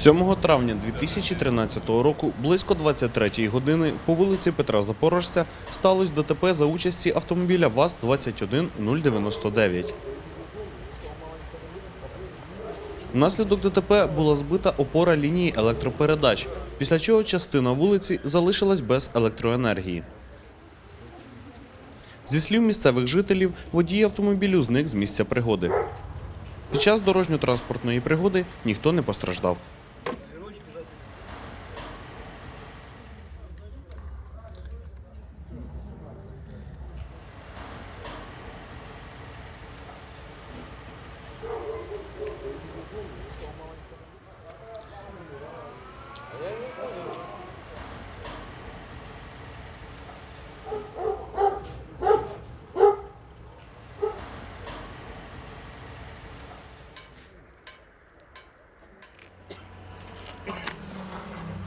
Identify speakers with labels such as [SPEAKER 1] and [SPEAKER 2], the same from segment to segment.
[SPEAKER 1] 7 травня 2013 року близько 23 години по вулиці Петра Запорожця сталося ДТП за участі автомобіля ВАЗ-21099. Внаслідок ДТП була збита опора лінії електропередач, після чого частина вулиці залишилась без електроенергії. Зі слів місцевих жителів, водій автомобілю зник з місця пригоди. Під час дорожньо-транспортної пригоди ніхто не постраждав.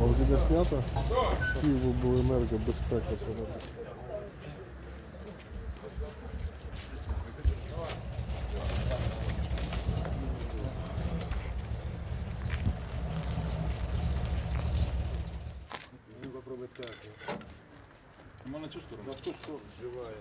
[SPEAKER 2] Мавліна снята. Києву був енергобезпека.
[SPEAKER 3] Можна цю сторону? На ту сторону. Живає.